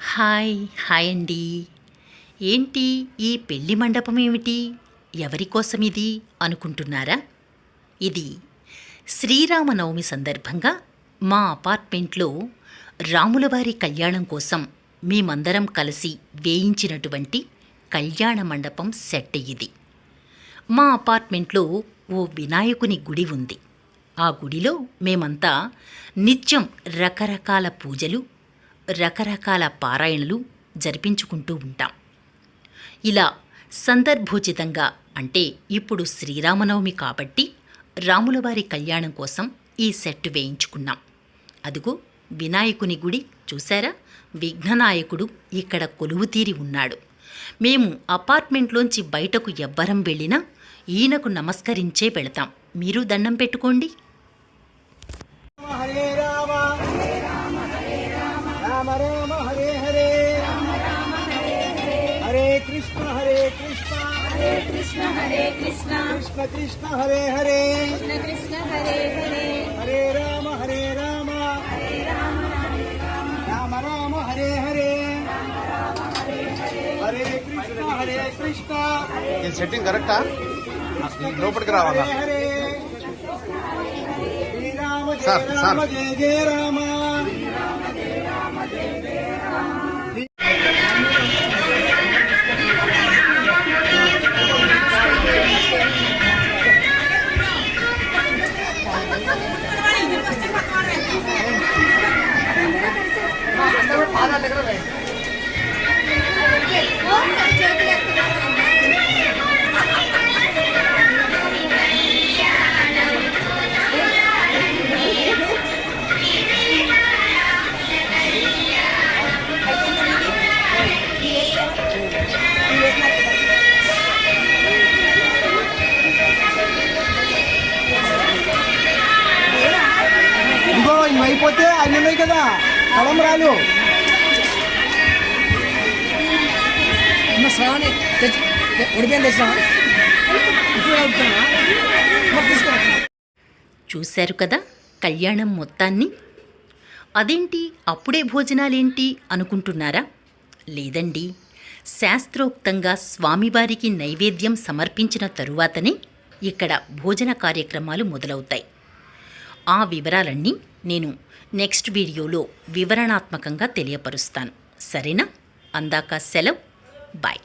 Hi hi అండి. ఏంటి ఈ పెళ్ళి మండపం ఏమిటి? ఎవరి కోసం ఇది అనుకుంటున్నారా? ఇది శ్రీరామనవమి సందర్భంగా మా అపార్ట్మెంట్లో రాములవారి కళ్యాణం కోసం మేమందరం కలిసి వేయించినటువంటి కళ్యాణ మండపం సెట్ ఇది. మా అపార్ట్మెంట్లో ఓ వినాయకుని గుడి ఉంది. ఆ గుడిలో మేమంతా నిత్యం రకరకాల పూజలు రకరకాల పారాయణలు జరిపించుకుంటూ ఉంటాం. ఇలా సందర్భోచితంగా అంటే ఇప్పుడు శ్రీరామనవమి కాబట్టి రాములవారి కళ్యాణం కోసం ఈ సెట్ వేయించుకున్నాం. అదిగో వినాయకుని గుడి చూశారా? విఘ్ననాయకుడు ఇక్కడ కొలువుతీరి ఉన్నాడు. మేము అపార్ట్మెంట్లోంచి బయటకు ఎవ్వరం వెళ్ళినా ఈయనకు నమస్కరించే వెళతాం. మీరు దండం పెట్టుకోండి. కృష్ణ హరే కృష్ణ. హరే కృష్ణ హరే కృష్ణ. కృష్ణ కృష్ణ హరే హరే. కృష్ణ కృష్ణ హరే హరే. హరే రామ హరే రామ. రామ రామ. హరే హరే. హరే కృష్ణ హరే కృష్ణ. ఈ సెట్టింగ్ కరెక్టా? లోపలికి రావాలా? హరే హరే. శ్రీరామ జయ. రామ జయ జయ రామ. అయిపోతే అన్ని ఉన్నాయి కదా. తలంబరాలు అమ్మ శ్రావణి ఉడిపోయింది చూశారు కదా కళ్యాణం మొత్తాన్ని? అదేంటి అప్పుడే భోజనాలేంటి అనుకుంటున్నారా? లేదండి శాస్త్రోక్తంగా స్వామివారికి నైవేద్యం సమర్పించిన తరువాతనే ఇక్కడ భోజన కార్యక్రమాలు మొదలవుతాయి. ఆ వివరాలన్నీ నేను నెక్స్ట్ వీడియోలో వివరణాత్మకంగా తెలియపరుస్తాను. సరేనా? అందాక సెలవు. బాయ్.